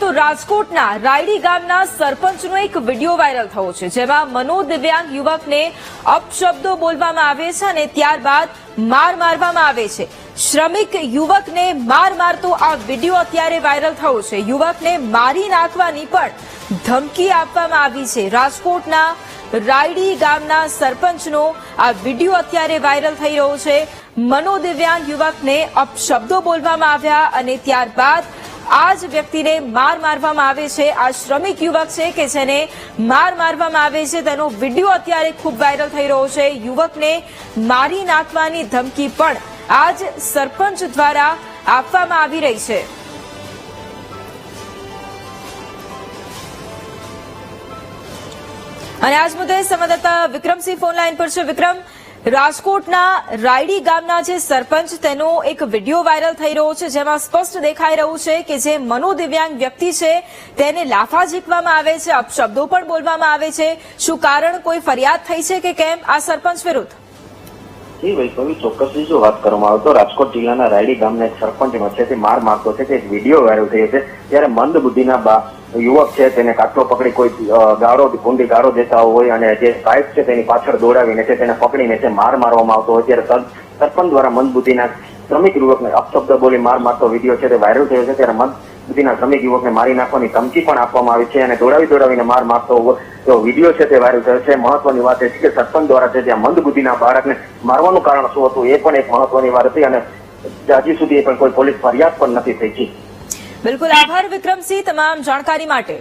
તો રાજકોટના રાયડી ગામના સરપંચનો એક વીડિયો વાયરલ થયો છે, જેમાં મનોદિવ્યાંગ યુવકને અપશબ્દો બોલવામાં આવે છે અને ત્યારબાદ માર મારવામાં આવે છે. શ્રમિક યુવકને માર મારતો આ વીડિયો અત્યારે વાયરલ થયો છે. યુવકને મારી નાખવાની પણ ધમકી આપવામાં આવી છે. રાજકોટના રાયડી ગામના સરપંચનો આ વીડિયો અત્યારે વાયરલ થઈ રહ્યો છે. મનોદિવ્યાંગ યુવકને અપશબ્દો બોલવામાં આવ્યા અને ત્યારબાદ આ જ વ્યક્તિને માર મારવામાં આવે છે. આ શ્રમિક યુવક છે કે જેને માર મારવામાં આવે છે. તેનો વીડિયો અત્યારે ખૂબ વાયરલ થઈ રહ્યો છે. યુવકને મારી નાખવાની ધમકી પણ આ જ સરપંચ દ્વારા આપવામાં આવી રહી છે. અને આજ મુદ્દે સંવાદદાતા વિક્રમસિંહ ફોન લાઈન પર છે. વિક્રમ રાજકોટના રાયડી ગામના જે સરપંચ, તેનો એક વીડિયો વાયરલ થઈ રહ્યો છે, જેમાં સ્પષ્ટ દેખાઈ રહ્યું છે કે જે મનોદિવ્યાંગ વ્યક્તિ છે, તેને લાફા ઝીકવામાં આવે છે, અપશબ્દો પણ બોલવામાં આવે છે. શું કારણ કોઈ ફરિયાદ થઈ છે કે કેમ આ સરપંચ વિરુદ્ધ? જી વૈષ્ણવી ચોક્કસથી જો વાત કરવામાં આવે તો રાજકોટ જિલ્લાના રાયડી ગામના એક સરપંચ તે માર મારતો છે કે એક વીડિયો વાયરલ થયો છે, ત્યારે મંદ બુદ્ધિના બા યુવક છે, તેને કાટલો પકડી કોઈ ગાળો ભૂંડી ગાળો દેતા હોય અને જે પાઇપ છે તેની પાછળ દોડાવીને છે, તેને પકડીને છે, માર મારવામાં આવતો હોય. ત્યારે સર- સરપંચ દ્વારા મંદબુદ્ધિના શ્રમિક યુવકને અપશબ્દ બોલી માર મારતો વીડિયો છે તે વાયરલ થયો છે. ત્યારે મંદબુદ્ધિના શ્રમિક યુવકને મારી નાખવાની ધમકી પણ આપવામાં આવી છે અને દોડાવી દોડાવીને માર મારતો તો વીડિયો છે તે વાયરલ થયો છે. મહત્વની વાત એ છે કે સરપંચ દ્વારા છે, ત્યાં મંદ બુદ્ધિના બાળકને મારવાનું કારણ શું હતું એ પણ એક મહત્વની વાત હતી અને હજી સુધી એ પણ કોઈ પોલીસ ફરિયાદ પણ નથી થઈ છે. બિલકુલ આભાર વિક્રમસિંહ તમામ જાણકારી માટે.